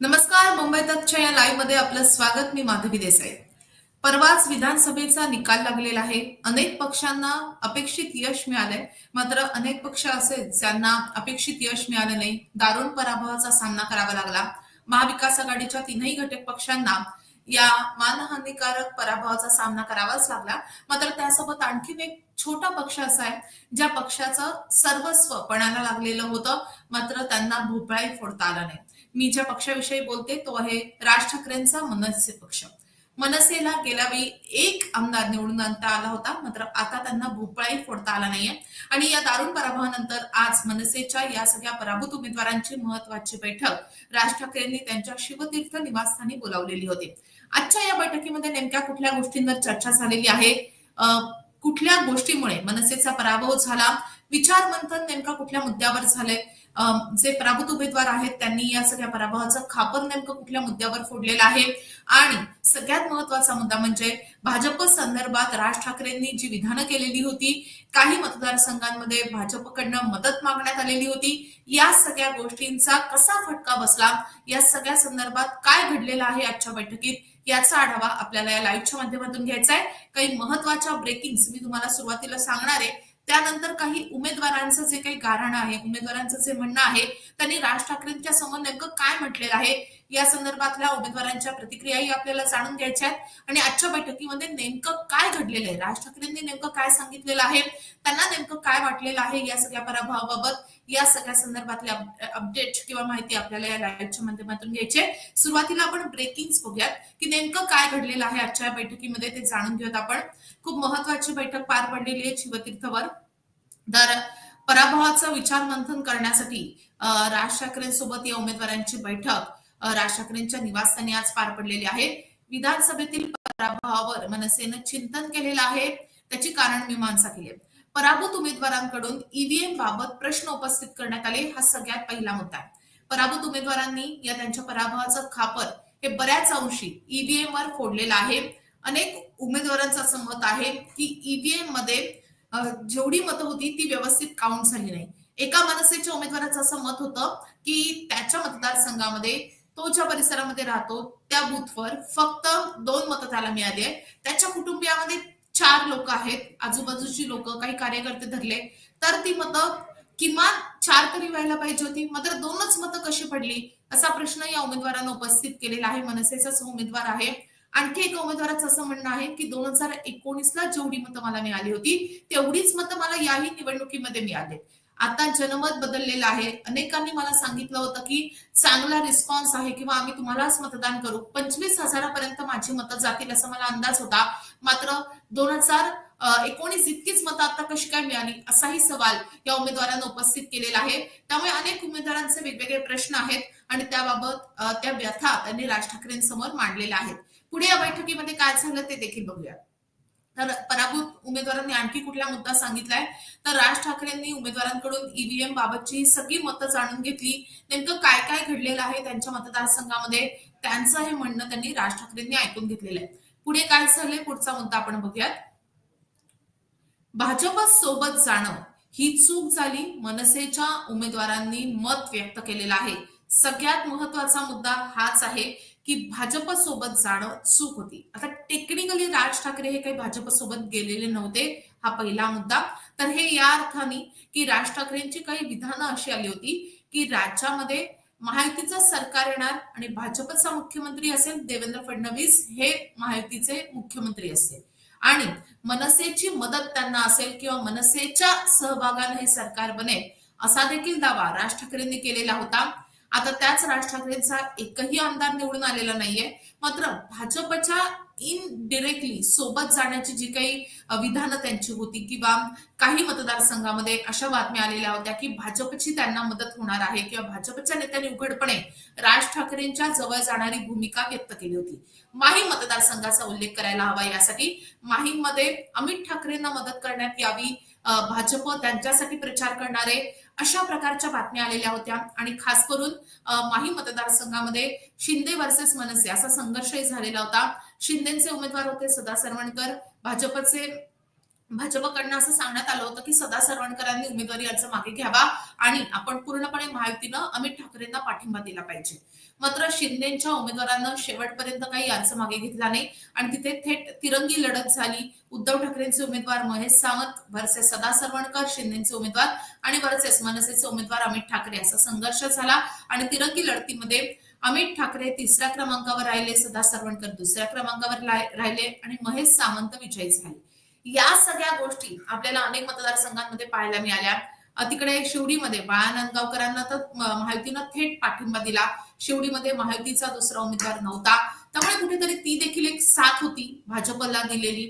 नमस्कार मुंबई तकच्या या लाईव्हमध्ये आपलं स्वागत. मी माधवी देसाई. परवाच विधानसभेचा निकाल लागलेला आहे. अनेक पक्षांना अपेक्षित यश मिळालंय. मात्र अनेक पक्ष असे ज्यांना अपेक्षित यश मिळालं नाही. दारुण पराभवाचा सामना करावा लागला. महाविकास आघाडीच्या तीनही घटक पक्षांना या मानहानिकारक पराभवाचा सामना करावाच लागला. मात्र त्यासोबत आणखीन एक छोटा पक्ष असा आहे ज्या पक्षाचं सर्वस्व पणाला लागलेलं होतं. मात्र त्यांना भोपळाही फोडता आला नाही. मी ज्या पक्षाविषयी बोलते तो आहे राज ठाकरेंचा मनसे पक्ष. मनसेला गेल्या वेळी एक आमदार निवडून आणता आला होता मात्र आता त्यांना भोपळाही फोडता आला नाहीये. आणि या दारुण पराभवानंतर आज मनसेच्या या सगळ्या पराभूत उमेदवारांची महत्वाची बैठक राज ठाकरेंनी त्यांच्या शिवतीर्थ निवासस्थानी बोलावलेली होती. आजच्या या बैठकीमध्ये नेमक्या कुठल्या गोष्टींवर चर्चा झालेली आहे? अं, कुठल्या गोष्टीमुळे मनसेचा पराभव झाला? विचार मंथन नेमका कुठल्या मुद्द्यावर झालंय? जे पराभूत उमेदवार आहेत त्यांनी या सगळ्या पराभवाचं खापर नेमकं कुठल्या मुद्द्यावर फोडलेलं आहे? आणि सगळ्यात महत्त्वाचा मुद्दा म्हणजे भाजप संदर्भात राज ठाकरेंनी जी विधानं केलेली होती काही मतदारसंघांमध्ये भाजपकडनं मदत मागण्यात आलेली होती. या सगळ्या गोष्टींचा कसा फटका बसला? या सगळ्या संदर्भात काय घडलेलं आहे आजच्या बैठकीत? याचा आढावा आपल्याला या लाईव्हच्या माध्यमातून घ्यायचा आहे. काही महत्त्वाच्या ब्रेकिंग्स मी तुम्हाला सुरुवातीला सांगणार आहे. त्यानंतर काही उमेदवारांचं जे काही गाराणं आहे उमेदवारांचं जे म्हणणं आहे त्यांनी राज ठाकरेंच्या समोर नेमकं काय म्हटलेलं आहे? या संदर्भातल्या उमेदवारांच्या प्रतिक्रियाही आपल्याला जाणून घ्यायच्या आहेत. आणि आजच्या बैठकीमध्ये नेमकं काय घडलेलं आहे? राज ठाकरेंनी नेमकं काय सांगितलेलं आहे? त्यांना नेमकं काय वाटलेलं आहे या सगळ्या पराभवाबाबत? या सगळ्या संदर्भातले अपडेट किंवा माहिती आपल्याला या लाईव्हच्या माध्यमातून घ्यायची आहे. सुरुवातीला आपण ब्रेकिंग बघूयात. की नेमकं काय घडलेलं आहे आजच्या बैठकीमध्ये ते जाणून घेऊयात आपण. खूप महत्वाची बैठक पार पडलेली आहे शिवतीर्थवर. तर पराभवाचं विचार मंथन करण्यासाठी राज ठाकरेंसोबत या उमेदवारांची बैठक. राज ठाकरेंच्या निवासस्थानी आज पार पडलेली आहे विधानसभेतील पराभवावर मनसेनं चिंतन केलेलं आहे. त्याची कारण मीमांसा केली आहे पराभूत उमेदवारांकडून ईव्हीएम बाबत प्रश्न उपस्थित करण्यात आले हा सगळ्यात पहिला मुद्दा आहे. पराभूत उमेदवारांनी या त्यांच्या पराभवाचं खापर हे बऱ्याच अंशी ईव्हीएम वर फोडलेलं आहे. अनेक उमेदवारांचं असं मत आहे की ईव्हीएममध्ये जेवढी मतं होती ती व्यवस्थित काउंट झाली नाही. एका मनसेच्या उमेदवाराचं असं मत होतं की त्याच्या मतदारसंघामध्ये तो ज्या परिसरामध्ये राहतो त्या बूथवर फक्त दोन मतं त्याला मिळाली आहेत त्याच्या कुटुंबियामध्ये चार लोक आहेत. आजूबाजूची लोक काही कार्यकर्ते धरले तर ती मतं किमान चार तरी व्हायला पाहिजे होती. मात्र दोनच मतं कशी पडली? असा प्रश्न या उमेदवारानं उपस्थित केलेला आहे. मनसेचाच उमेदवार आहे. आणखी एका उमेदवाराचं असं म्हणणं आहे की दोन हजार एकोणीसला जेवढी मतं मला मिळाली होती तेवढीच मतं मला याही निवडणुकीमध्ये मिळाली आता जनमत बदललेलं आहे. अनेकांनी मला सांगितलं होतं की चांगला रिस्पॉन्स आहे किंवा आम्ही तुम्हालाच मतदान करू. पंचवीस हजारापर्यंत माझी मतं जातील असा मला अंदाज होता. मात्र दोन हजार एकोणीस इतकीच मतं आता कशी काय मिळाली असाही सवाल या उमेदवारांना उपस्थित केलेला आहे. त्यामुळे अनेक उमेदवारांचे वेगवेगळे प्रश्न आहेत आणि त्याबाबत त्या व्यथा त्यांनी राज ठाकरेंसमोर मांडलेल्या आहेत. पुढे या बैठकीमध्ये काय झालं ते देखील बघूया. तर पराभूत उमेदवारांनी आणखी कुठला मुद्दा सांगितलाय? तर राज ठाकरेंनी उमेदवारांकडून ईव्हीएम बाबतची सगळी मतं जाणून घेतली. नेमकं काय काय घडलेलं आहे त्यांच्या मतदारसंघामध्ये? त्यांचं हे म्हणणं त्यांनी राज ठाकरेंनी ऐकून घेतलेलं आहे. पुढे काय झालंय? पुढचा मुद्दा आपण बघूयात. भाजप सोबत जाणं ही चूक झाली. मनसेच्या उमेदवारांनी मत व्यक्त केलेलं आहे. सगळ्यात महत्त्वाचा मुद्दा हाच आहे की भाजप सोबत जाणं चूक होती. आता टेक्निकली राज ठाकरे हे काही भाजप सोबत गेलेले नव्हते हा पहिला मुद्दा. तर हे या अर्थाने की राज ठाकरेंची काही विधानं अशी आली होती की राज्यामध्ये महायुतीचं सरकार येणार आणि भाजपचा मुख्यमंत्री असेल देवेंद्र फडणवीस हे महायुतीचे मुख्यमंत्री असेल आणि मनसेची मदत त्यांना असेल किंवा मनसेच्या सहभागाने हे सरकार बनेल असा देखील दावा राज ठाकरेंनी केलेला होता. आता त्याच राज ठाकरेंचा एकही आमदार निवडून आलेला नाहीये. मात्र भाजपच्या इनडिरेक्टली सोबत जाण्याची जी काही विधानं त्यांची होती किंवा काही मतदारसंघामध्ये अशा बातम्या आलेल्या होत्या की भाजपची त्यांना मदत होणार आहे किंवा भाजपच्या नेत्यांनी उघडपणे राज ठाकरेंच्या जवळ जाणारी भूमिका व्यक्त केली होती. माहीम मतदारसंघाचा उल्लेख करायला हवा यासाठी. माहीममध्ये अमित ठाकरेंना मदत करण्यात यावी भाजप त्यांच्यासाठी प्रचार करणारे अशा प्रकारच्या बातम्या आलेल्या होत्या. आणि खास करून माही मतदारसंघामध्ये शिंदे वर्सेस मनसे असा संघर्षही झालेला होता. शिंदेचे उमेदवार होते सदा सरवणकर. भाजपचे भाजपकडनं असं सांगण्यात आलं होतं की सदा सरवणकरांनी उमेदवारी अर्ज मागे घ्यावा आणि आपण पूर्णपणे महायुतीनं अमित ठाकरेंना पाठिंबा दिला पाहिजे. मात्र शिंदेच्या उमेदवारांना शेवटपर्यंत काही अर्ज मागे घेतला नाही. आणि तिथे थेट तिरंगी लढत झाली. उद्धव ठाकरेंचे उमेदवार महेश सावंत वर्सेस सदा सरवणकर शिंदेचे उमेदवार आणि वर्सेस मनसेचे उमेदवार अमित ठाकरे असा संघर्ष झाला. आणि तिरंगी लढतीमध्ये अमित ठाकरे तिसऱ्या क्रमांकावर राहिले सदा सरवणकर दुसऱ्या क्रमांकावर राहिले आणि महेश सावंत विजयी झाले. या सगळ्या गोष्टी आपल्याला अनेक मतदारसंघांमध्ये पाहायला मिळाल्या. तिकडे शिवडीमध्ये बाळा नांदगावकरांना तर महायुतीनं थेट पाठिंबा दिला. शिवडीमध्ये महायुतीचा दुसरा उमेदवार नव्हता. त्यामुळे कुठेतरी ती देखील एक साथ होती भाजपला दिलेली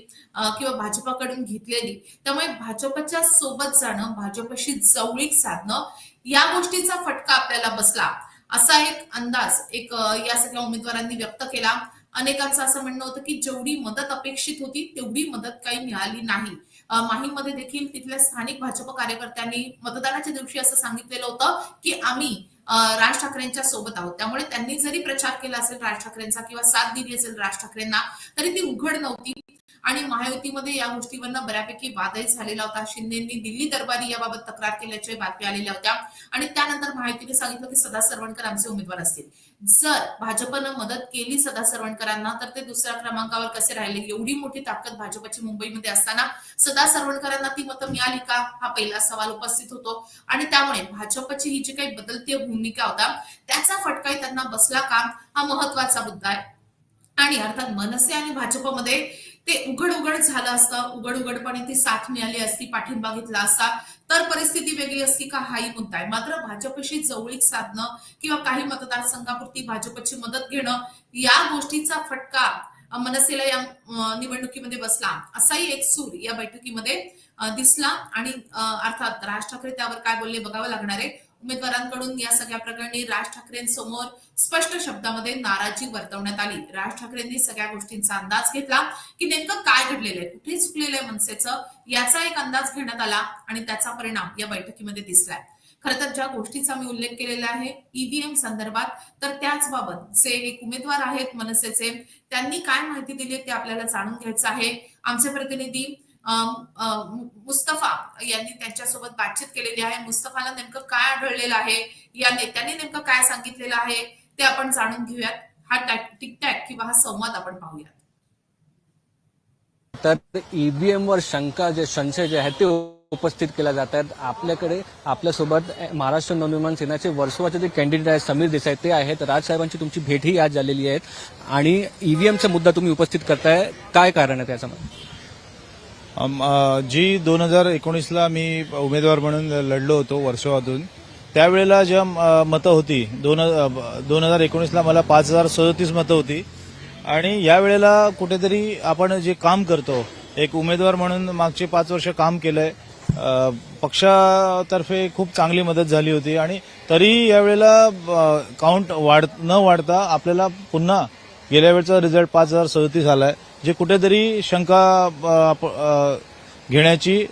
किंवा भाजपाकडून घेतलेली. त्यामुळे भाजपच्या सोबत जाणं भाजपशी जवळीक साधणं या गोष्टीचा फटका आपल्याला बसला. असा एक अंदाज एक या सगळ्या उमेदवारांनी व्यक्त केला. अनेकांचं असं म्हणणं होतं की जेवढी मदत अपेक्षित होती तेवढी मदत काही मिळाली नाही. माहीममध्ये माहीमध्ये देखील तिथल्या स्थानिक भाजप कार्यकर्त्यांनी मतदानाच्या दिवशी असं सांगितलेलं होतं की आम्ही राज ठाकरेंच्या सोबत आहोत. त्यामुळे त्यांनी जरी प्रचार केला असेल राज ठाकरेंचा किंवा साथ दिली असेल राज ठाकरेंना तरी ती उघड नव्हती. आणि महायुतीमध्ये या गोष्टीवरनं बऱ्यापैकी वादही झालेला होता. शिंदेनी दिल्ली दरबारी याबाबत तक्रार केल्याच्या बातम्या आलेल्या होत्या. आणि त्यानंतर महायुतीने सांगितलं की सदा सरवणकर आमचे उमेदवार असतील. जर भाजपनं मदत केली सदा सरवणकरांना तर ते दुसऱ्या क्रमांकावर कसे राहिले? एवढी मोठी ताकद भाजपची मुंबईमध्ये असताना सदा सरवणकरांना ती मतं मिळाली का? हा पहिला सवाल उपस्थित होतो. आणि त्यामुळे भाजपची ही जी काही बदलती भूमिका होता त्याचा फटकाही त्यांना बसला का? हा महत्त्वाचा मुद्दा आहे. आणि अर्थात मनसे आणि भाजपमध्ये ते उघड उघड झालं असतं उघड उघडपणे ती साथ मिळाली असती पाठिंबा घेतला असता तर परिस्थिती वेगळी असती का हाही मुद्दा आहे. मात्र भाजपशी जवळीक साधणं किंवा काही मतदारसंघापुरती भाजपची मदत घेणं या गोष्टीचा फटका मनसेला या निवडणुकीमध्ये बसला. असाही एक सूर या बैठकीमध्ये दिसला आणि अर्थात राज ठाकरे त्यावर काय बोलले बघावं लागणार आहे. उमेदवारांकडून या सगळ्या प्रकरणी राज ठाकरेंसमोर स्पष्ट शब्दामध्ये नाराजी वर्तवण्यात आली. राज ठाकरेंनी सगळ्या गोष्टींचा अंदाज घेतला की नेमकं काय घडलेलं आहे कुठे चुकलेलं आहे मनसेचं याचा एक अंदाज घेण्यात आला आणि त्याचा परिणाम या बैठकीमध्ये दिसलाय. खरं तर ज्या गोष्टीचा मी उल्लेख केलेला आहे ईव्हीएम संदर्भात तर त्याच बाबत जे एक उमेदवार आहेत मनसेचे त्यांनी काय माहिती दिली ते आपल्याला जाणून घ्यायचं आहे. आमचे प्रतिनिधी मुस्तफा यांनी त्यांच्यासोबत बातचीत केलेली आहे. मुस्तफाला नेमकं काय आढळलेलं आहे? या नेत्यांनी नेमकं काय सांगितलेलं आहे? ते आपण जाणून घेऊयात. हा टॅक टिकटॅक किंवा हा संवाद आपण पाहूयात. तर ईव्हीएम वर शंका जे संशय जे आहेत ते उपस्थित केल्या जात आहेत. आपल्याकडे आपल्यासोबत महाराष्ट्र नवनिर्माण सेनाचे वर्सोवाचे जे कॅन्डिडेट आहेत समीर देसाई ते आहेत. राजसाहेबांची तुमची भेटही आज झालेली आहे. आणि ईव्हीएमचा मुद्दा तुम्ही उपस्थित करताय. काय कारण आहे त्याच्यामध्ये? जी दोन हजार एकोणीसला मी उमेदवार म्हणून लढलो होतो वर्सोवातून त्यावेळेला ज्या मतं होती दोन दोन हजार एकोणीसला मला पाच हजार सदतीस मतं होती. आणि यावेळेला कुठेतरी आपण जे काम करतो एक उमेदवार म्हणून मागचे पाच वर्ष काम केलंय पक्षातर्फे खूप चांगली मदत झाली होती. आणि तरी यावेळेला काउंट वाढ न वाढता आपल्याला पुन्हा गेल्या वेळचा रिझल्ट पाच हजार सदतीस आलाय. जे कुठेतरी शंका घेण्याची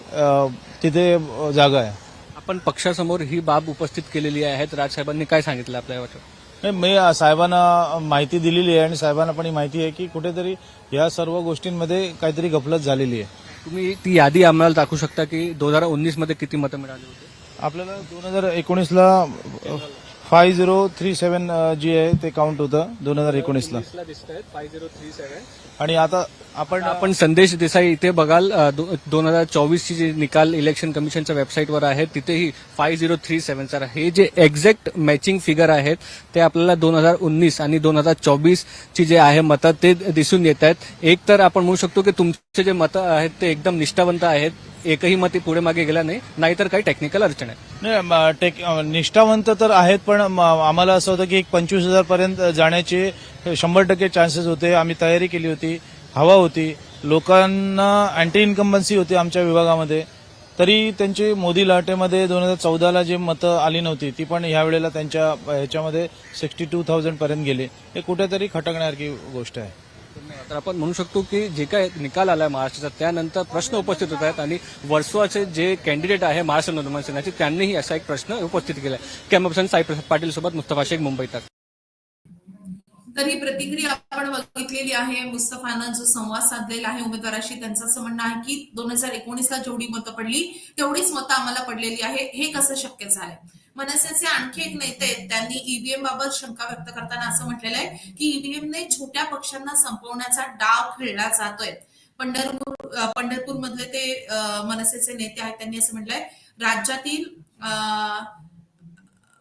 तिथे जागा आहे. आपण पक्षासमोर ही बाब उपस्थित केलेली आहे राजसाहेबांनी काय सांगितलं आपल्या वाटत मी साहेबांना माहिती दिलेली आहे आणि साहेबांना पण ही माहिती आहे की कुठेतरी या सर्व गोष्टींमध्ये काहीतरी गफलत झालेली आहे. तुम्ही ती यादी आम्हाला दाखवू शकता की दोन हजार उन्नीसमध्ये किती मतं मिळाली होती? आपल्याला दोन हजार एकोणीसला फाय झिरो थ्री सेवन जी आहे ते काउंट होतं दोन हजार एकोणीसला. आणि आता आपण आपण संदेश देसाई इथे बघाल दो- दोन हजार चोवीसची जे निकाल इलेक्शन कमिशनच्या वेबसाईटवर आहेत तिथेही five zero three seven sir हे जे एक्झॅक्ट मॅचिंग फिगर आहेत ते आपल्याला दोन हजार उन्नीस आणि दोन हजार चोवीसची जे आहे मतं ते दिसून येत आहेत. एक तर आपण म्हणू शकतो की तुमचे जे मतं आहेत ते एकदम निष्ठावंत आहेत. एकही मत पुढे मागे गेला नाही नाहीतर काही टेक्निकल अडचण आहे. नाही टेक निष्ठावंत तर आहेत पण म, आम्हाला असं होतं की एक पंचवीस हजार पर्यंत जाण्याचे शंभर टक्के चान्सेस होते. आम्ही तयारी केली होती हवा होती. लोकांना अँटी इन्कम्बन्सी होती आमच्या विभागामध्ये. तरी त्यांची मोदी लाटेमध्ये दोन हजार चौदाला जी मतं आली नव्हती ती पण यावेळेला त्यांच्या ह्याच्यामध्ये सिक्स्टी टू थाउजंड पर्यंत गेली. हे कुठेतरी खटकण्यासारखी गोष्ट आहे. तर आपण म्हणू शकतो की जे काय निकाल आलाय महाराष्ट्राचा त्यानंतर प्रश्न उपस्थित होत आहेत आणि वर्सोवाचे जे कॅन्डिडेट आहे महाराष्ट्र नवनिर्माण सेनाचे त्यांनीही असा एक प्रश्न उपस्थित केलाय. कॅमेरा साईप्रसाद पाटील सोबत मुस्तफा शेख मुंबईत तर ही प्रतिक्रिया आपण बघितलेली आहे. मुस्तफानं जो संवाद साधलेला आहे उमेदवाराशी त्यांचं असं म्हणणं आहे की दोन हजार एकोणीसला जेवढी मतं पडली तेवढीच मतं आम्हाला पडलेली आहे. हे कसं शक्य झालंय? मनसेचे आणखी एक नेते त्यांनी ईव्हीएम बाबत शंका व्यक्त करताना असं म्हटलेलं आहे की ईव्हीएमने छोट्या पक्षांना संपवण्याचा डाव खेळला जातोय. पंढरपूर पंढरपूर मधले ते मनसेचे नेते आहेत त्यांनी असं म्हटलंय राज्यातील अं,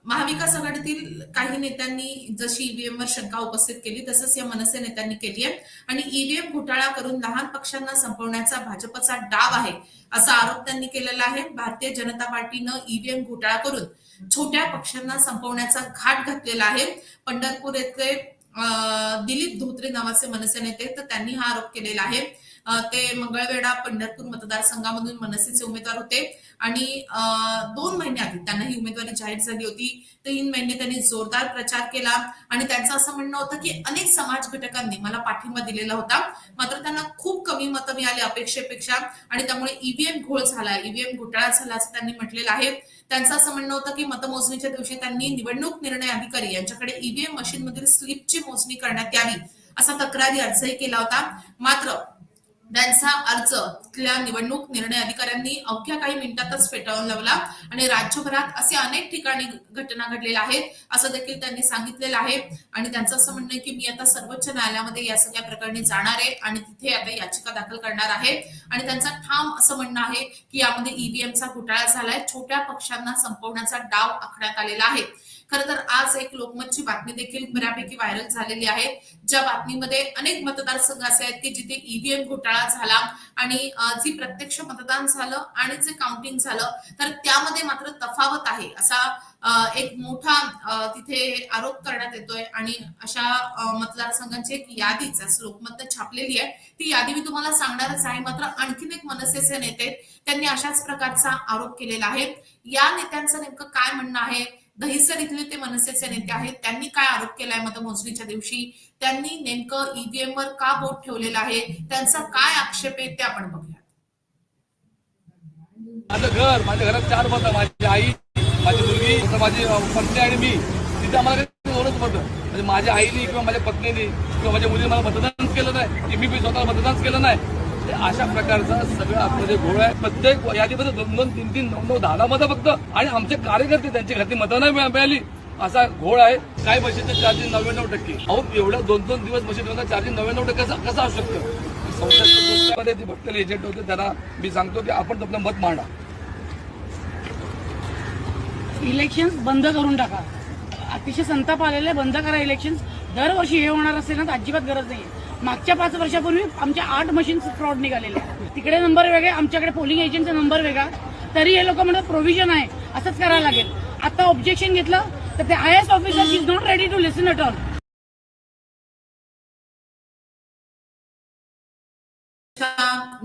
महाविकास आघाडीतील काही नेत्यांनी जशी ईव्हीएम वर शंका उपस्थित केली तसंच या मनसे नेत्यांनी केली आहे. आणि ईव्हीएम घोटाळा करून लहान पक्षांना संपवण्याचा भाजपचा डाव आहे असा आरोप त्यांनी केलेला आहे. भारतीय जनता पार्टीनं ईव्हीएम घोटाळा करून छोट्या पक्षांना संपवण्याचा घाट घातलेला आहे. पंढरपूर येथे अं, दिलीप धोत्रे नावाचे मनसे नेते तर त्यांनी हा आरोप केलेला आहे. ते मंगळवेढा पंढरपूर मतदारसंघामधून मनसेचे उमेदवार होते. आणि दोन महिन्याआधी त्यांना ही उमेदवारी जाहीर झाली होती. तीन महिने त्यांनी जोरदार प्रचार केला. आणि त्यांचं असं म्हणणं होतं की अनेक समाज घटकांनी मला पाठिंबा दिलेला होता. मात्र त्यांना खूप कमी मतं मिळाली अपेक्षेपेक्षा. आणि त्यामुळे ईव्हीएम घोळ झाला. ईव्हीएम घोटाळा झाला असं त्यांनी म्हटलेलं आहे. त्यांचं असं म्हणणं होतं की मतमोजणीच्या दिवशी त्यांनी निवडणूक निर्णय अधिकारी यांच्याकडे ईव्हीएम मशीनमधील स्लिपची मोजणी करण्यात यावी असा तक्रारी अर्जही केला होता. मात्र त्यांचा अर्ज तिथल्या निवडणूक निर्णय अधिकाऱ्यांनी अवघ्या काही मिनिटातच फेटाळून लावला आणि राज्यभरात असे अनेक ठिकाणी घटना घडलेल्या आहेत असं देखील त्यांनी सांगितलेलं आहे. आणि त्यांचं असं म्हणणं आहे की मी आता सर्वोच्च न्यायालयामध्ये या सगळ्या प्रकरणी जाणार आहे आणि तिथे आता याचिका दाखल करणार आहे. आणि त्यांचं ठाम असं म्हणणं आहे की यामध्ये ईव्हीएमचा घोटाळा झालाय छोट्या पक्षांना संपवण्याचा डाव आखण्यात आलेला आहे. खरं तर आज एक लोकमतची बातमी देखील बऱ्यापैकी व्हायरल झालेली आहे. ज्या बातमीमध्ये अनेक मतदारसंघ असे आहेत की जिथे ईव्हीएम घोटाळा झाला आणि जी प्रत्यक्ष मतदान झालं आणि जे काउंटिंग झालं तर त्यामध्ये मात्र तफावत आहे असा एक मोठा तिथे आरोप करण्यात येतोय. आणि अशा मतदारसंघांची एक यादीच लोकमत छापलेली आहे. ती यादी मी तुम्हाला सांगणारच आहे. मात्र आणखीन एक मनसेचे नेते त्यांनी अशाच प्रकारचा आरोप केलेला आहे. या नेत्यांचं नेमकं काय म्हणणं आहे? दहिसर इथले ते मनसेचे नेते आहेत. त्यांनी काय आरोप केलाय मतमोजणीच्या दिवशी? त्यांनी नेमकं ईव्हीएम वर का बोट ठेवलेलं आहे? त्यांचा काय आक्षेप आहे ते आपण बघूया माझं घर माझ्या घरात चार मत माझी आई माझी मुलगी माझी पत्नी आणि मी. तिथे आम्हाला दोनच मतं म्हणजे माझ्या आईने किंवा माझ्या पत्नीने किंवा माझ्या मुलीने मला मतदान केलं नाही. की मी स्वतः मतदानच केलं नाही. अशा प्रकारचा सगळं आतमध्ये घोळ आहे. प्रत्येक यादीमध्ये दोन दोन तीन तीन नऊ नऊ दहा दहा मतं फक्त. आणि आमचे कार्यकर्ते त्यांच्या घातली मतं नाही मिळा- मिळाली. असा घोळ आहे. काय मशीनचं चार्जिंग नव्याण्णव टक्के. अहो एवढ्या दोन दोन दिवस मशीन चार्जिंग नव्याण्णव टक्के कसं असू शकतं? संसद जे भटकले एजंट होते. त्यांना मी सांगतो की आपण तुमचं मत मांडा. इलेक्शन बंद करून टाका. अतिशय संताप आलेले बंद करा इलेक्शन्स दरवर्षी हे होणार असेल ना तर अजिबात गरज नाही मागच्या पाच वर्षापूर्वी आमच्या आठ मशीन फ्रॉड निघालेले तिकडे नंबर वेगळे आमच्याकडे पोलिंग एजंटचा नंबर वेगळा. तरी हे लोक म्हणतात प्रोव्हिजन आहे. असंच करायला लागेल. आता ऑब्जेक्शन घेतलं तर ते I S officer is not ready to listen at all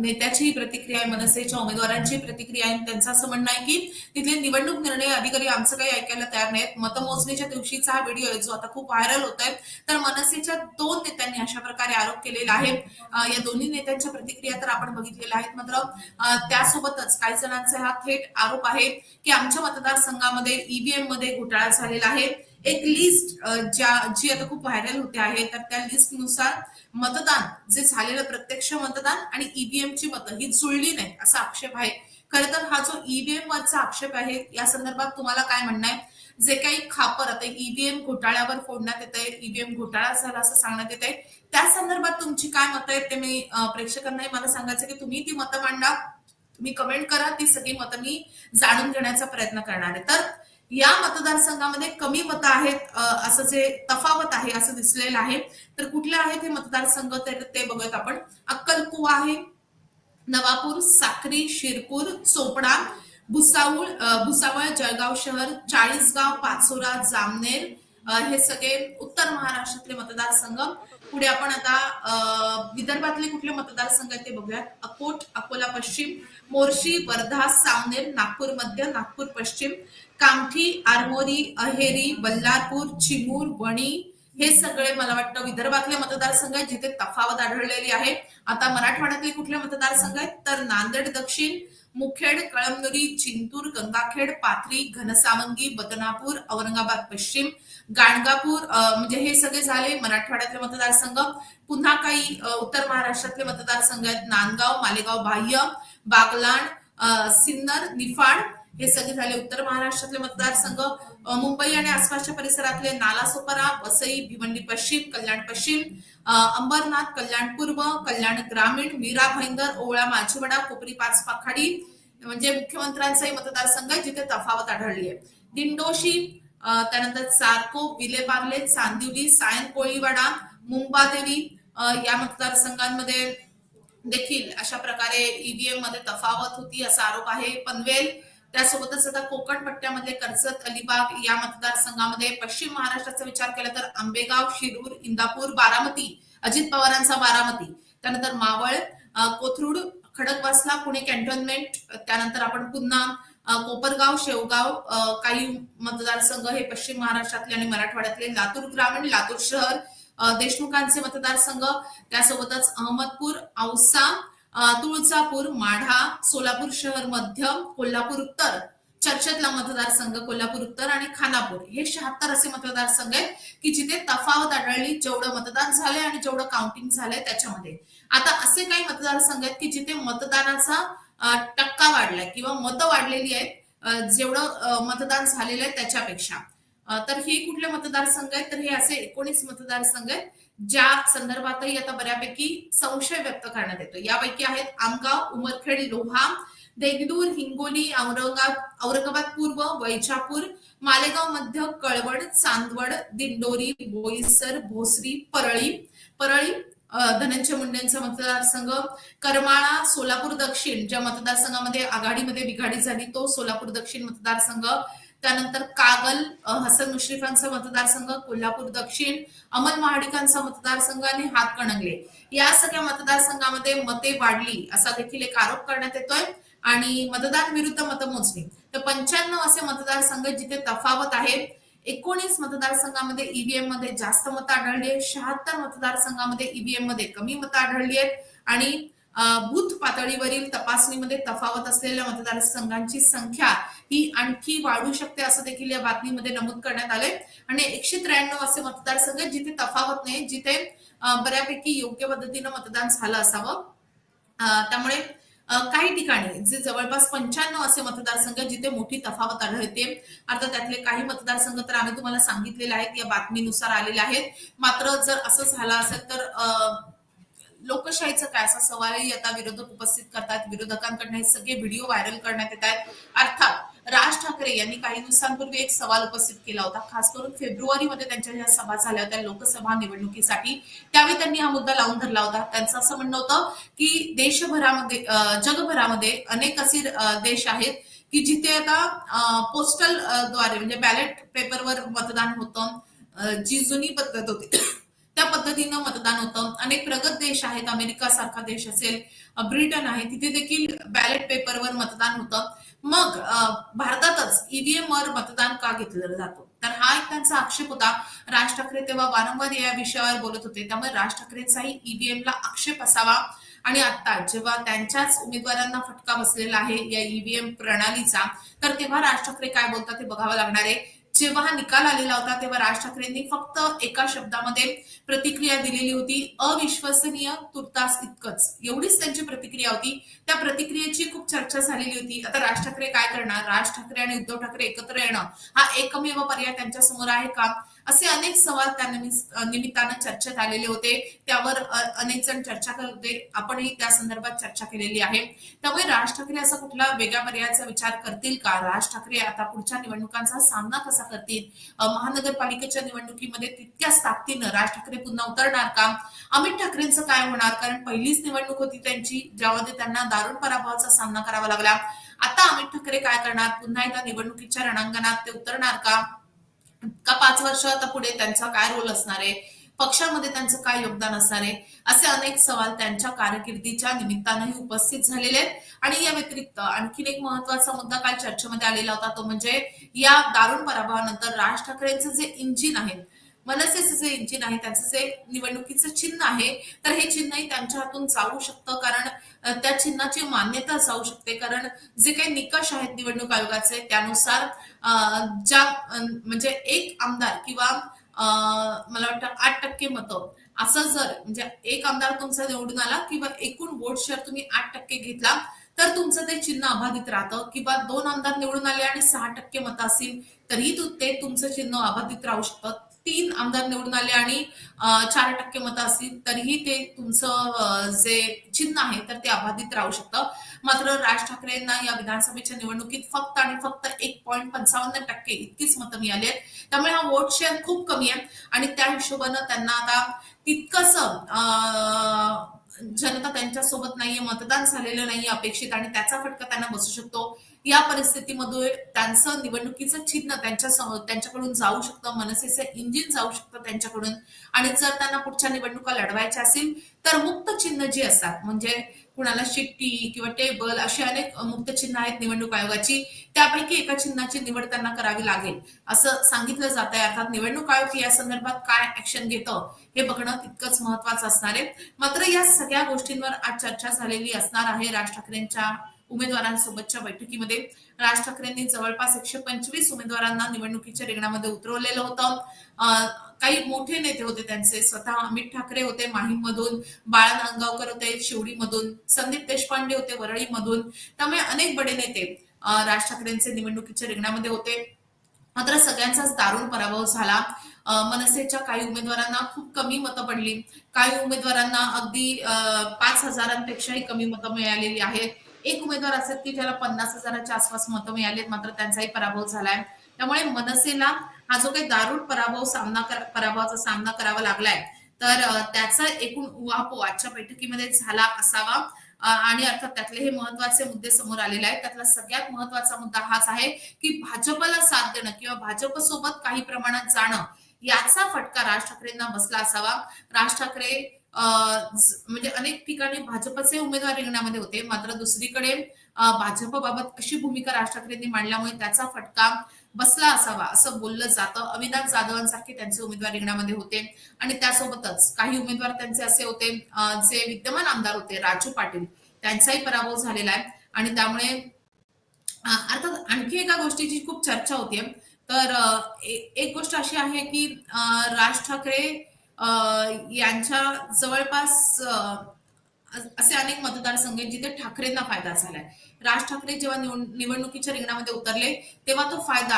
नेत्याची ही प्रतिक्रिया आहे मनसेच्या उमेदवारांची प्रतिक्रिया आहे त्यांचं असं म्हणणं आहे की तिथले निवडणूक निर्णय अधिकारी आमचं काही ऐकायला तयार नाहीत. मतमोजणीच्या दिवशीचा हा व्हिडिओ आहे जो आता खूप व्हायरल होत आहे. तर मनसेच्या दोन नेत्यांनी अशा प्रकारे आरोप केलेला आहे या दोन्ही नेत्यांच्या प्रतिक्रिया तर आपण बघितलेल्या आहेत मात्र त्यासोबतच काही जणांचा हा थेट आरोप आहे की आमच्या मतदारसंघामध्ये ईव्हीएममध्ये घोटाळा झालेला आहे. एक लिस्ट ज्या जी आता खूप व्हायरल होते आहे तर त्या लिस्टनुसार मतदान जे झालेलं प्रत्यक्ष मतदान आणि ईव्हीएम ची मतं ही जुळली नाही असा आक्षेप आहे. खरं तर हा जो ईव्हीएम वरचा आक्षेप आहे या संदर्भात तुम्हाला काय म्हणणं आहे? जे काही खापर आता ईव्हीएम घोटाळ्यावर फोडण्यात येत आहे ईव्हीएम घोटाळा झाला असं सांगण्यात येत आहे त्या संदर्भात तुमची काय मतं आहेत ते मी प्रेक्षकांनाही मला सांगायचं की तुम्ही ती मतं मांडा. तुम्ही कमेंट करा ती सगळी मतं मी जाणून घेण्याचा प्रयत्न करणार आहे. तर या मतदारसंघामध्ये कमी मतं आहेत असं जे तफावत आहे असं दिसलेलं आहे. तर कुठले आहेत हे मतदारसंघ? तर ते बघत आपण. अक्कलकुवा आहे नवापूर साक्री शिरपूर चोपडा भुसावळ भुसावळ जळगाव शहर चाळीसगाव पाचोरा जामनेर हे सगळे उत्तर महाराष्ट्रातले मतदारसंघ. पुढे आपण आता विदर्भातले कुठले मतदारसंघ आहेत ते बघूयात. अकोट अकोला पश्चिम मोर्शी वर्धा सावनेर नागपूर मध्य नागपूर पश्चिम कामठी आरमोरी अहेरी बल्लारपूर चिमूर वणी हे सगळे मला वाटतं विदर्भातले मतदारसंघ आहेत जिथे तफावत आढळलेली आहे. आता मराठवाड्यातले कुठले मतदारसंघ आहेत? तर नांदेड दक्षिण मुखेड कळमनुरी चिंतूर गंगाखेड पाथरी घनसावंगी बदनापूर औरंगाबाद पश्चिम गाणगापूर म्हणजे हे सगळे झाले मराठवाड्यातले मतदारसंघ. पुन्हा काही उत्तर महाराष्ट्रातले मतदारसंघ आहेत. नांदगाव मालेगाव बाह्य बागलाण सिन्नर निफाड हे सगळे झाले उत्तर महाराष्ट्रातले मतदारसंघ. मुंबई आणि आसपासच्या परिसरातले नालासोपारा वसई भिवंडी पश्चिम कल्याण पश्चिम अंबरनाथ कल्याण पूर्व कल्याण ग्रामीण मीरा भाईंदर ओवळा माछीवाडा कोपरी पाच पाखाडी म्हणजे मुख्यमंत्र्यांचाही मतदारसंघ आहे जिथे तफावत आढळली आहे. दिंडोशी त्यानंतर चारको विलेपार्ले चांदिवली सायन कोळीवाडा मुंबादेवी या मतदारसंघांमध्ये देखील अशा प्रकारे ईव्हीएममध्ये तफावत होती असा आरोप आहे. पनवेल त्यासोबतच आता कोकण पट्ट्यामध्ये कर्जत अलिबाग या मतदारसंघामध्ये पश्चिम महाराष्ट्राचा विचार केला तर आंबेगाव शिरूर इंदापूर बारामती अजित पवारांचा बारामती. त्यानंतर मावळ कोथरूड खडकवासला पुणे कॅन्टोन्मेंट त्यानंतर आपण पुन्हा कोपरगाव शेवगाव काही मतदारसंघ हे पश्चिम महाराष्ट्रातले आणि मराठवाड्यातले लातूर ग्रामीण लातूर शहर देशमुखांचे मतदारसंघ त्यासोबतच अहमदपूर औसा तुळजापूर माढा सोलापूर शहर मध्य कोल्हापूर उत्तर चर्चेतला मतदारसंघ कोल्हापूर उत्तर आणि खानापूर. हे शहात्तर असे मतदारसंघ आहेत की जिथे तफावत आढळली जेवढं मतदान झालंय आणि जेवढं काउंटिंग झालंय त्याच्यामध्ये. आता असे काही मतदारसंघ आहेत की जिथे मतदानाचा टक्का वाढलाय किंवा मतं वाढलेली आहेत जेवढं मतदान झालेलं आहे त्याच्यापेक्षा. तर हे कुठले मतदारसंघ आहेत? तर हे असे एकोणीस मतदारसंघ आहेत ज्या संदर्भातही आता बऱ्यापैकी संशय व्यक्त करण्यात येतो यापैकी आहेत आमगाव उमरखेड लोहा देगदूर हिंगोली औरंगाबाद औरंगाबाद पूर्व वैजापूर मालेगाव मध्य कळवड चांदवड दिंडोरी बोईसर भोसरी परळी परळी धनंजय मुंडेंचा मतदारसंघ करमाळा सोलापूर दक्षिण ज्या मतदारसंघामध्ये आघाडीमध्ये बिघाडी झाली तो सोलापूर दक्षिण मतदारसंघ त्यानंतर कागल हसन मुश्रीफांचा मतदारसंघ कोल्हापूर दक्षिण अमल महाडिकांचा मतदारसंघ आणि हातकणंगले या सगळ्या मतदारसंघामध्ये मते वाढली असा देखील एक आरोप करण्यात येतोय आणि मतदान विरुद्ध मतमोजणी तर पंच्याण्णव असे मतदारसंघ जिथे तफावत आहे एकोणीस मतदारसंघामध्ये ईव्हीएममध्ये जास्त मतं आढळली आहेत शहात्तर मतदारसंघामध्ये ईव्हीएममध्ये कमी मतं आढळली आहेत आणि बूथ पातळीवरील तपासणीमध्ये तफावत असलेल्या मतदारसंघांची संख्या ही आणखी वाढू शकते असं देखील या बातमीमध्ये नमूद करण्यात आले आणि एकशे त्र्याण्णव असे मतदारसंघ जिथे तफावत नाही जिथे बऱ्यापैकी योग्य पद्धतीनं मतदान झालं असावं. त्यामुळे काही ठिकाणी जे जवळपास पंच्याण्णव असे मतदारसंघ जिथे मोठी तफावत आढळते आता त्यातले काही मतदारसंघ तर आम्ही तुम्हाला सांगितलेले आहेत या बातमीनुसार आलेले आहेत. मात्र जर असं झालं असेल तर लोकशाहीचं काय? असा सवालही आता विरोधक उपस्थित करतात. विरोधकांकडनं हे सगळे व्हिडिओ व्हायरल करण्यात येत आहेत. अर्थात राज ठाकरे यांनी काही दिवसांपूर्वी एक सवाल उपस्थित केला होता. खास करून फेब्रुवारीमध्ये त्यांच्या ज्या सभा झाल्या होत्या लोकसभा निवडणुकीसाठी त्यावेळी त्यांनी हा मुद्दा लावून धरला होता. त्यांचं असं म्हणणं होतं की देशभरामध्ये जगभरामध्ये अनेक असे देश आहेत की जिथे आता पोस्टलद्वारे म्हणजे बॅलेट पेपरवर मतदान होतं. जी जुनी पद्धत होती. त्या पद्धतीनं मतदान होतं. अनेक प्रगत देश आहेत. अमेरिका सारखा देश असेल ब्रिटन आहे तिथे देखील बॅलेट पेपरवर मतदान होतं. मग भारतातच ईव्हीएम वर मतदान का घेतलं जातं? तर हा एक त्यांचा आक्षेप होता. राज ठाकरे तेव्हा वारंवार या विषयावर बोलत होते. त्यामुळे राज ठाकरेंचाही ईव्हीएम ला आक्षेप असावा. आणि आता जेव्हा त्यांच्याच उमेदवारांना फटका बसलेला आहे या ईव्हीएम प्रणालीचा तर तेव्हा राज ठाकरे काय बोलतात ते बघावं लागणार आहे. जेव्हा हा निकाल आलेला होता तेव्हा राज ठाकरेंनी फक्त एका शब्दामध्ये प्रतिक्रिया दिलेली होती अविश्वसनीय तुर्तास इतकंच. एवढीच त्यांची प्रतिक्रिया होती. त्या प्रतिक्रियेची खूप चर्चा झालेली होती. आता राज ठाकरे काय करणार? राज ठाकरे आणि उद्धव ठाकरे एकत्र येणं हा एकमेव पर्याय त्यांच्यासमोर आहे का? असे अनेक सवाल त्या निमित्तानं चर्चेत आलेले होते. त्यावर अनेक जण चर्चा करत. होते आपणही त्या संदर्भात चर्चा केलेली आहे. त्यामुळे राज ठाकरे असा कुठला वेगळ्या पर्यायाचा विचार करतील का? राज ठाकरे आता पुढच्या निवडणुकांचा सामना कसा करतील? महानगरपालिकेच्या निवडणुकीमध्ये तितक्याच ताकदीनं राज ठाकरे पुन्हा उतरणार का? अमित ठाकरेंचं काय होणार? कारण पहिलीच निवडणूक होती त्यांची ज्यामध्ये त्यांना दारुण पराभवाचा सामना करावा लागला. आता अमित ठाकरे काय करणार? पुन्हा एकदा निवडणुकीच्या रणांगणात ते उतरणार का? का पाच वर्ष आता पुढे त्यांचा काय रोल असणार आहे? पक्षामध्ये त्यांचं काय योगदान असणार आहे? असे अनेक सवाल त्यांच्या कारकिर्दीच्या निमित्तानंही उपस्थित झालेले आहेत. आणि या व्यतिरिक्त आणखीन एक महत्त्वाचा मुद्दा काल चर्चेमध्ये आलेला होता तो म्हणजे या दारुण पराभवानंतर राज ठाकरेंचं जे इंजिन आहे मनसेचं जे इंजिन आहे त्यांचं जे निवडणुकीचं चिन्ह आहे तर हे चिन्हही त्यांच्या हातून जाऊ शकतं. कारण त्या चिन्हाची मान्यता जाऊ शकते. कारण जे काही निकष आहेत निवडणूक आयोगाचे त्यानुसार ज्या म्हणजे एक आमदार किंवा मला वाटतं आठ टक्के मतं असं जर म्हणजे एक आमदार तुमचा निवडून आला किंवा एकूण वोट शेअर तुम्ही आठ टक्के घेतला तर तुमचं ते चिन्ह अबाधित राहतं किंवा दोन आमदार निवडून आले आणि सहा टक्के मतं असतील तरीही ते तुमचं चिन्ह अबाधित राहू शकतं. तीन आमदार निवडून आले आणि चार टक्के मतं असतील तरीही ते तुमचं जे चिन्ह आहे तर ते अबाधित राहू शकतं. मात्र राज ठाकरे यांना या विधानसभेच्या निवडणुकीत फक्त आणि फक्त एक पॉईंट पंचावन्न टक्के इतकीच मतं मिळाली आहेत. त्यामुळे हा वोट शेअर खूप कमी आहे आणि त्या हिशोबानं त्यांना आता तितकंसं जनता त्यांच्यासोबत नाहीये मतदान झालेलं नाहीये अपेक्षित आणि त्याचा फटका त्यांना बसू शकतो. या परिस्थितीमध्ये त्यांचं निवडणुकीचं चिन्ह त्यांच्या त्यांच्याकडून जाऊ शकतं मनसेचं इंजिन जाऊ शकतं त्यांच्याकडून. आणि जर त्यांना पुढच्या निवडणुका लढवायच्या असतील तर मुक्त चिन्ह जी असतात म्हणजे कुणाला शिट्टी किंवा टेबल अशी अनेक मुक्त चिन्ह आहेत निवडणूक आयोगाची त्यापैकी एका चिन्हाची निवड त्यांना करावी लागेल. असं सांगितलं जात आहे. अर्थात निवडणूक आयोग या संदर्भात काय ऍक्शन घेतं हे बघणं तितकंच महत्वाचं असणार आहे. मात्र या सगळ्या गोष्टींवर आज चर्चा झालेली असणार आहे. राज ठाकरेंच्या उमेदवारांसोबतच्या बैठकीमध्ये राज ठाकरेंनी जवळपास एकशे पंचवीस उमेदवारांना निवडणुकीच्या रिंगणामध्ये उतरवलेलं होतं. काही मोठे नेते होते त्यांचे. स्वतः अमित ठाकरे होते माहीम मधून बाळा नांदगावकर होते शिवडीमधून संदीप देशपांडे होते वरळीमधून. त्यामुळे अनेक बडे नेते राज ठाकरेंचे निवडणुकीच्या रिंगणामध्ये होते. मात्र सगळ्यांचाच दारुण पराभव झाला. अं, मनसेच्या काही उमेदवारांना खूप कमी मतं पडली. काही उमेदवारांना अगदी अं, पाच हजारांपेक्षाही कमी मतं मिळालेली आहेत. एक उमेदवार असेल की ज्याला पन्नास हजाराच्या आसपास मतं मिळाली आहेत, मात्र त्यांचाही पराभव झालाय. त्यामुळे मनसेला हा जो काही दारुण पराभव सामना पराभवाचा सामना करावा लागलाय तर त्याचा एकूण उहापो आजच्या बैठकीमध्ये झाला असावा. आणि अर्थात त्यातले हे महत्त्वाचे मुद्दे समोर आलेले आहेत. त्यातला सगळ्यात महत्त्वाचा मुद्दा हाच आहे की भाजपला साथ देणं किंवा भाजप सोबत काही प्रमाणात जाणं याचा फटका राज ठाकरेंना बसला असावा. राज ठाकरे म्हणजे अनेक ठिकाणी भाजपचे उमेदवार रिंगणामध्ये होते. मात्र दुसरीकडे भाजपबाबत अशी भूमिका राज ठाकरेंनी मांडल्यामुळे त्याचा फटका बसला असावा असं बोललं जातं. अविनाश जाधवांसारखे त्यांचे उमेदवार रिंगणामध्ये होते. आणि त्यासोबतच काही उमेदवार त्यांचे असे होते जे विद्यमान आमदार होते राजू पाटील. त्यांचाही पराभव झालेला आहे. आणि त्यामुळे अर्थात आणखी एका गोष्टीची खूप चर्चा होतीये. तर एक गोष्ट अशी आहे की राज ठाकरे यांच्या जवळपास असे अनेक मतदारसंघ आहेत जिथे ठाकरेंना फायदा झालाय. राज ठाकरे जेव्हा निवडणुकीच्या रिंगणामध्ये उतरले तेव्हा तो फायदा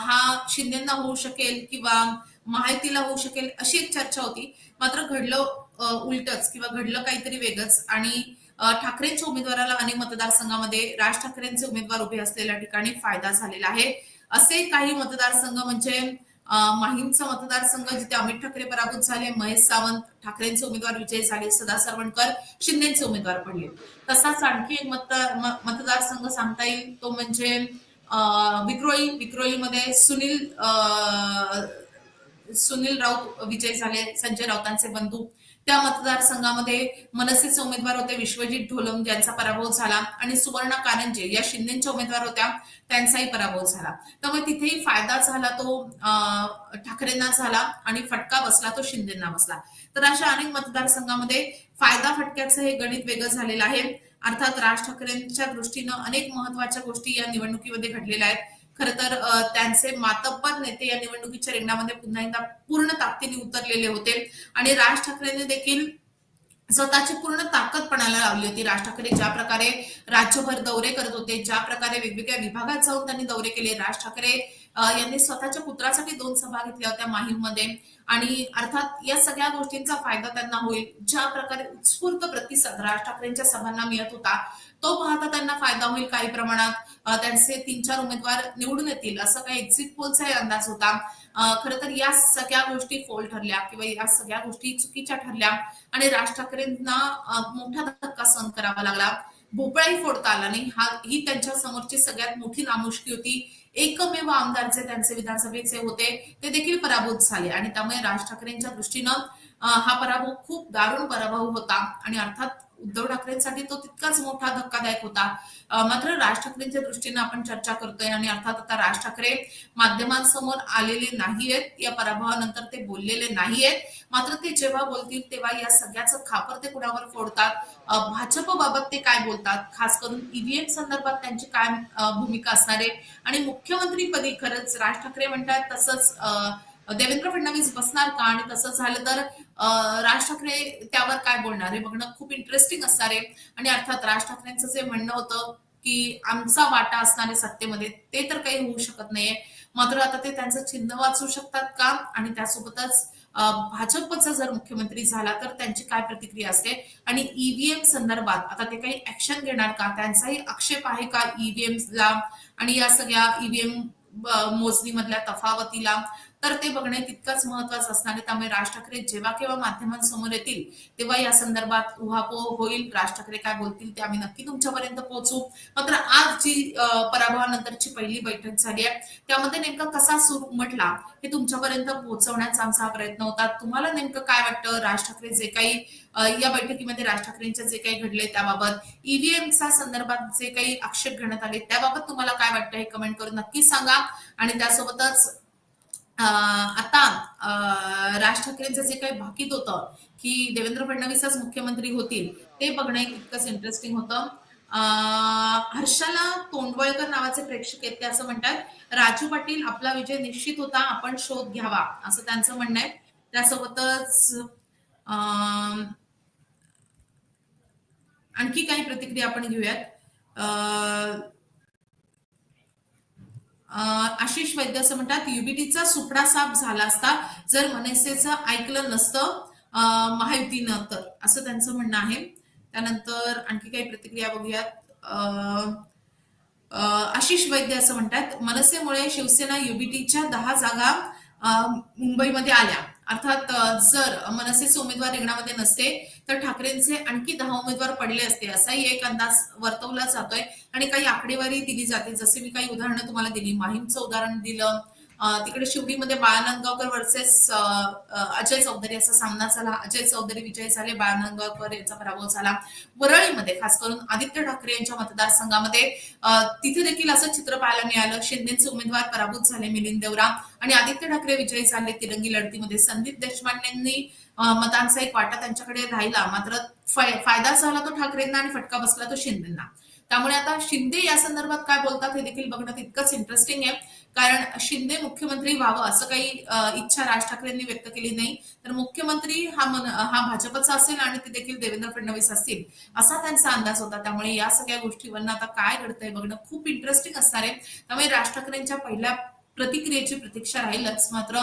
हा शिंदेना होऊ शकेल किंवा महायुतीला होऊ शकेल अशी एक चर्चा होती. मात्र घडलं उलटच किंवा घडलं काहीतरी वेगच आणि ठाकरेंच्या उमेदवाराला अनेक मतदारसंघामध्ये राज ठाकरेंचे उमेदवार उभे असलेल्या ठिकाणी फायदा झालेला आहे. असे काही मतदारसंघ म्हणजे माहीमचा मतदारसंघ जिथे अमित ठाकरे पराभूत झाले महेश सावंत ठाकरेंचे उमेदवार विजय झाले सदा सरवणकर शिंदेचे उमेदवार पडले. तसाच आणखी एक मतदार मतदारसंघ सांगता येईल तो म्हणजे अं, विक्रोळी विक्रोळीमध्ये सुनील सुनील राऊत विजय झाले संजय राऊतांचे बंधू. त्या मतदारसंघामध्ये मनसेचे उमेदवार होते विश्वजित ढोलम ज्यांचा पराभव झाला आणि सुवर्णा कारंजे या शिंदेच्या उमेदवार होत्या त्यांचाही पराभव झाला. त्यामुळे तिथेही फायदा झाला तो अं, ठाकरेंना झाला आणि फटका बसला तो शिंदेना बसला. तर अशा अनेक मतदारसंघामध्ये फायदा फटक्याचं हे गणित वेगळं झालेलं आहे. अर्थात राज ठाकरेंच्या दृष्टीनं अनेक महत्त्वाच्या गोष्टी या निवडणुकीमध्ये घडलेल्या आहेत. खर तर त्यांचे मातब्बर नेते या निवडणुकीच्या रिंगणामध्ये पुन्हा एकदा पूर्ण ताकदीने उतरलेले होते. आणि राज ठाकरेंनी देखील स्वतःची पूर्ण ताकद पणाला लावली होती. राज ठाकरे ज्या प्रकारे राज्यभर दौरे करत होते ज्या प्रकारे वेगवेगळ्या विभागात जाऊन त्यांनी दौरे केले राज ठाकरे यांनी स्वतःच्या पुत्रासाठी दोन सभा घेतल्या होत्या माहीममध्ये. आणि अर्थात या सगळ्या गोष्टींचा फायदा त्यांना होईल. ज्या प्रकारे उत्स्फूर्त प्रतिसाद राज ठाकरेंच्या सभांना मिळत होता तो पाहता त्यांना फायदा होईल काही प्रमाणात. त्यांचे तीन चार उमेदवार निवडून येतील असं काही एक्झिट पोलचाही अंदाज होता. खरं तर या सगळ्या गोष्टी फोल ठरल्या किंवा या सगळ्या गोष्टी चुकीच्या ठरल्या. आणि राज ठाकरेंना मोठा धक्का सहन करावा लागला. भोपळाही फोडता आला नाही. हा ही त्यांच्या समोरची सगळ्यात मोठी नामुष्की होती. एकमेव आमदार जे त्यांचे विधानसभेचे होते ते देखील पराभूत झाले. आणि त्यामुळे राज ठाकरेंच्या दृष्टीनं हा पराभव खूप दारुण पराभव होता आणि अर्थात उद्धव ठाकरेंसाठी तो तितकाच मोठा धक्कादायक होता. मात्र राज ठाकरेंच्या दृष्टीने आपण चर्चा करतोय आणि अर्थात आता राज ठाकरे माध्यमांसमोर आलेले नाहीयेत या पराभवानंतर ते बोललेले नाहीयेत. मात्र ते जेव्हा बोलतील तेव्हा या सगळ्याचं खापर ते कुणावर फोडतात? भाजपबाबत भाजप बाबत ते काय बोलतात? खास करून ईव्हीएम संदर्भात त्यांची काय भूमिका असणार आहे? आणि मुख्यमंत्रीपदी खरंच राज ठाकरे म्हणतात तसंच अं, देवेंद्र फडणवीस बसणार का आणि तसं झालं तर राज ठाकरे त्यावर काय बोलणार हे बघणं खूप इंटरेस्टिंग असणार आहे. आणि अर्थात राज ठाकरेंचं जे म्हणणं होतं की आमचा वाटा असणार आहे सत्तेमध्ये ते तर काही होऊ शकत नाहीये. मात्र आता ते त्यांचं चिन्ह वाचू शकतात का? आणि त्यासोबतच भाजपचा जर मुख्यमंत्री झाला तर त्यांची काय प्रतिक्रिया असते? आणि ईव्हीएम संदर्भात आता ते काही ऍक्शन घेणार का? त्यांचाही आक्षेप आहे का ईव्हीएम ला? आणि या सगळ्या ईव्हीएम मोजणीमधल्या तफावतीला? तर ते बघणे तितकंच महत्वाचं असणार आहे त्यामुळे राज ठाकरे जेव्हा केव्हा माध्यमांसमोर येतील तेव्हा या संदर्भात उहापोह होईल. राज ठाकरे काय बोलतील ते आम्ही नक्की तुमच्यापर्यंत पोहोचू. मात्र आज जी पराभवानंतरची पहिली बैठक झाली आहे त्यामध्ये नेमका कसा सूर उमटला हे तुमच्यापर्यंत पोहोचवण्याचा आमचा हा प्रयत्न होता. तुम्हाला नेमकं काय वाटतं? राज ठाकरे जे काही या बैठकीमध्ये राज ठाकरेंच्या जे काही घडले त्याबाबत ईव्हीएमच्या संदर्भात जे काही आक्षेप घेण्यात आले त्याबाबत तुम्हाला काय वाटतं हे कमेंट करून नक्की सांगा. आणि त्यासोबतच आता राज ठाकरेंचं जे काही भाकीत होतं की देवेंद्र फडणवीसच मुख्यमंत्री होतील ते बघणं एक इंटरेस्टिंग होतं. हर्षाला तोंडवळकर नावाचे प्रेक्षक येते असं म्हणतात राजू पाटील आपला विजय निश्चित होता आपण शोध घ्यावा असं त्यांचं म्हणणं आहे. त्यासोबतच आणखी काही प्रतिक्रिया आपण घेऊयात. आशिष वैद्य असं म्हणतात युबीटीचा सुपडा साफ झाला असता जर मनसेचं ऐकलं नसतं महायुतीनं तर. असं त्यांचं म्हणणं आहे. त्यानंतर आणखी काही प्रतिक्रिया बघूयात. अं, आशिष वैद्य असं म्हणतात मनसेमुळे शिवसेना युबीटीच्या दहा जागा मुंबईमध्ये आल्या. अर्थात जर मनसेचे उमेदवार रिंगणामध्ये नसते तर ठाकरेंचे आणखी दहा उमेदवार पडले असते असाही एक अंदाज वर्तवला जातोय. आणि काही आकडेवारी दिली जाते. जसे मी काही उदाहरणं तुम्हाला दिली माहीमचं उदाहरण दिलं तिकडे शिवडीमध्ये बाळानंदगावकर वर्सेस अजय चौधरी असा सामना झाला. अजय चौधरी विजय झाले बाळानंदगावकर यांचा पराभव झाला. वरळीमध्ये खास करून आदित्य ठाकरे यांच्या मतदारसंघामध्ये तिथे देखील असं चित्र पाहायला मिळालं. शिंदेचे उमेदवार पराभूत झाले मिलिंद देवरा आणि आदित्य ठाकरे विजयी झाले तिरंगी लढतीमध्ये. संदीप देशपांडेंनी यांनी मतांचा एक वाटा त्यांच्याकडे राहिला. मात्र फायदा झाला तो ठाकरेंना आणि फटका बसला तो शिंदेना. त्यामुळे आता शिंदे या संदर्भात काय बोलतात हे देखील बघणं तितकंच इंटरेस्टिंग आहे. कारण शिंदे मुख्यमंत्री व्हावं असं काही इच्छा राज ठाकरेंनी व्यक्त केली नाही. तर मुख्यमंत्री हा मन हा भाजपचा असेल आणि ते देखील देवेंद्र फडणवीस असतील असा त्यांचा अंदाज होता. त्यामुळे या सगळ्या गोष्टीवरनं आता काय घडतंय बघणं खूप इंटरेस्टिंग असणार आहे. त्यामुळे राज ठाकरेंच्या पहिल्या प्रतिक्रियेची प्रतीक्षा राहीलच. मात्र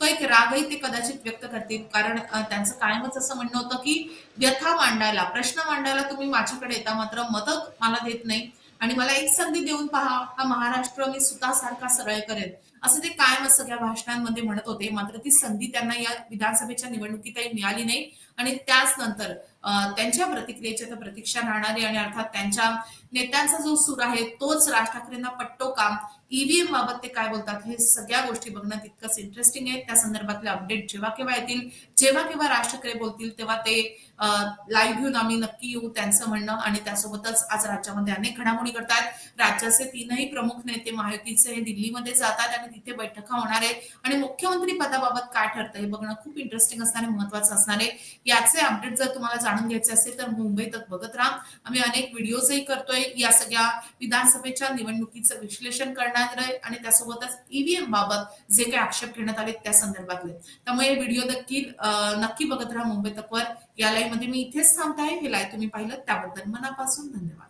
तो एक रागही ते कदाचित व्यक्त करतील. कारण त्यांचं कायमच असं म्हणणं होतं की व्यथा मांडायला प्रश्न मांडायला तुम्ही माझ्याकडे येता. मात्र मदत मला देत नाही. आणि मला एक संधी देऊन पहा हा महाराष्ट्र मी सुतासारखा सरळ करेन असं ते कायम सगळ्या भाषणांमध्ये म्हणत होते. मात्र ती संधी त्यांना या विधानसभेच्या निवडणुकीतही मिळाली नाही. आणि त्याच नंतर त्यांच्या प्रतिक्रियेची तर प्रतीक्षा राहणारी आणि अर्थात त्यांच्या नेत्यांचा जो सूर आहे तोच राज ठाकरेंना पट्टो काम ईव्हीएम बाबत ते काय बोलतात हे सगळ्या गोष्टी बघणं तितकंच इंटरेस्टिंग आहे. त्या संदर्भातले अपडेट जेव्हा केव्हा येतील जेव्हा केव्हा राज ठाकरे बोलतील तेव्हा ते लाईव्ह घेऊन आम्ही नक्की येऊ त्यांचं म्हणणं आणि त्यासोबतच आज राज्यामध्ये अनेक घडामोडी करतात राज्याचे तीनही प्रमुख नेते महायुतीचे हे दिल्लीमध्ये जातात आणि तिथे बैठका होणार आहेत. आणि मुख्यमंत्री पदाबाबत काय ठरतं हे बघणं खूप इंटरेस्टिंग असणार आहे महत्वाचं असणार आहे. याचे अपडेट जर तुम्हाला जाणून घ्यायचे असेल तर मुंबईत बघत राहा. आम्ही अनेक व्हिडिओजही करतोय. या सगळ्या विधानसभेच्या निवडणुकीचं विश्लेषण करणं करणार आहे आणि त्यासोबतच ईव्हीएम बाबत जे काही आक्षेप घेण्यात आले त्या संदर्भातले. त्यामुळे व्हिडिओ देखील नक्की बघत राहा मुंबई तकवर या लाईव्हमध्ये मी इथेच थांबताय हे लाईव्ह तुम्ही पाहिलं त्याबद्दल मनापासून धन्यवाद.